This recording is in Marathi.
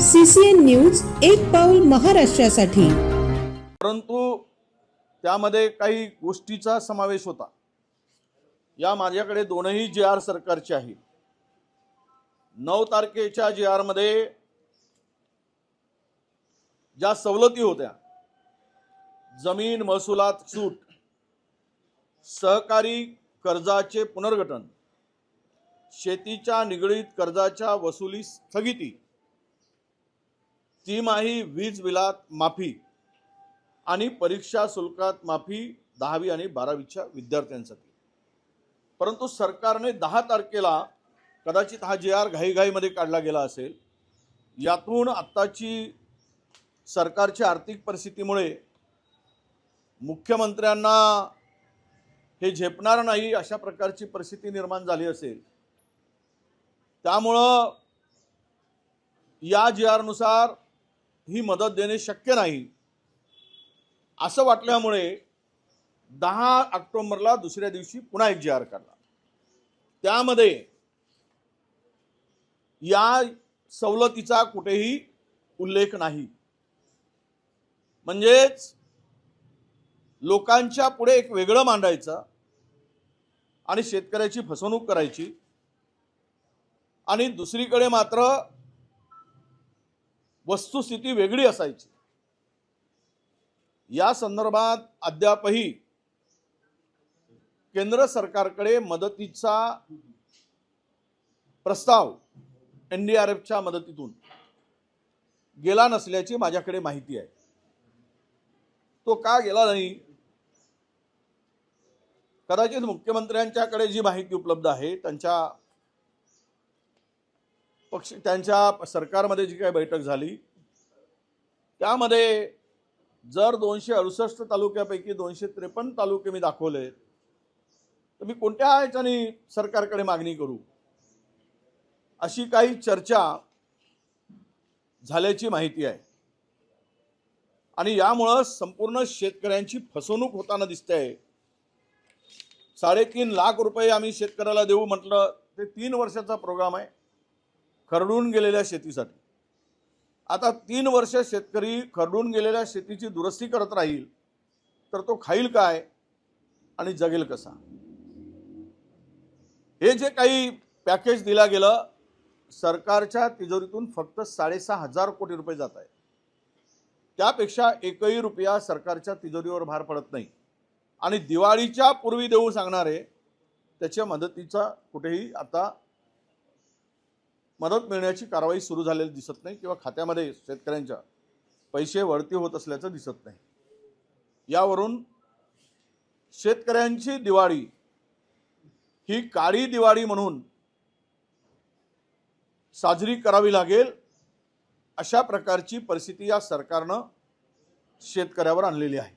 सीसीएन न्यूज एक पाऊल महाराष्ट्रासाठी. परंतु त्यामध्ये काही गोष्टीचा समावेश होता. या माझ्याकडे दोनही जे आर सरकारचे आहे. नऊ तारखेच्या जे आरमध्ये ज्या सवलती होत्या जमीन महसुलात सूट सहकारी कर्जाचे पुनर्गठन शेतीच्या निगडीत कर्जाच्या वसुली स्थगिती तिमाही वीज बिलात माफी आणि परीक्षा शुल्कात माफी दहावी आणि बारावीच्या विद्यार्थ्यांसाठी. परंतु सरकारने दहा तारखेला कदाचित हा जे आर घाईघाईमध्ये काढला गेला असेल यातून आत्ताची सरकारच्या आर्थिक परिस्थितीमुळे मुख्यमंत्र्यांना हे झेपणार नाही अशा प्रकारची परिस्थिती निर्माण झाली असेल त्यामुळं या जी आरनुसार ही मदत देणे शक्य नाही. असं वाटल्यामुळे दहा ऑक्टोबरला दुसऱ्या दिवशी पुन्हा एक जी आर काढला त्यामध्ये या सवलतीचा कुठेही उल्लेख नाही. म्हणजेच लोकांच्या पुढे एक वेगळं मांडायचं आणि शेतकऱ्याची फसवणूक करायची आणि दुसरीकडे मात्र वस्तुस्थिती वेगळी असायची. या संदर्भात अद्यापही केंद्र सरकारकडे मदतीचा प्रस्ताव एन डी आर एफच्या मदतीतून गेला नसल्याची माझ्याकडे माहिती आहे. तो का गेला नाही? कदाचित मुख्यमंत्र्यांच्याकडे जी माहिती उपलब्ध आहे त्यांच्या पक्ष त्यांच्या सरकारमध्ये जी काही बैठक झाली त्यामध्ये जर दोनशे अडुसष्ट तालुक्यापैकी दोनशे त्रेपन्न तालुके मी दाखवले तर मी कोणत्या ह्याच्याने सरकारकडे मागणी करू? अशी काही चर्चा झाल्याची माहिती आहे. आणि यामुळं संपूर्ण शेतकऱ्यांची फसवणूक होताना दिसते. आहे साडेतीन लाख रुपये आम्ही शेतकऱ्याला देऊ म्हटलं ते तीन वर्षाचा प्रोग्राम आहे. खरडून गेलेल्या शेतीसाठी. आता तीन वर्ष शेतकरी खरडून गेलेल्या शेतीची दुरुस्ती करत राहील तर तो खाईल काय आणि जगेल कसा? हे जे काही पॅकेज दिला गेलं सरकारच्या तिजोरीतून फक्त साडेसहा हजार कोटी रुपये जात आहे त्यापेक्षा एकही रुपया सरकारच्या तिजोरीवर भार पडत नाही. आणि दिवाळीच्या पूर्वी देऊ सांगणारे त्याच्या मदतीचा कुठेही आता मदत मिळण्याची कारवाई सुरू झालेली दिसत नाही किंवा खात्यामध्ये शेतकऱ्यांच्या पैसे वळती होत असल्याचं दिसत नाही. यावरून शेतकऱ्यांची दिवाळी ही काळी दिवाळी म्हणून साजरी करावी लागेल. अशा प्रकारची परिस्थिती या सरकारनं शेतकऱ्यावर आणलेली आहे.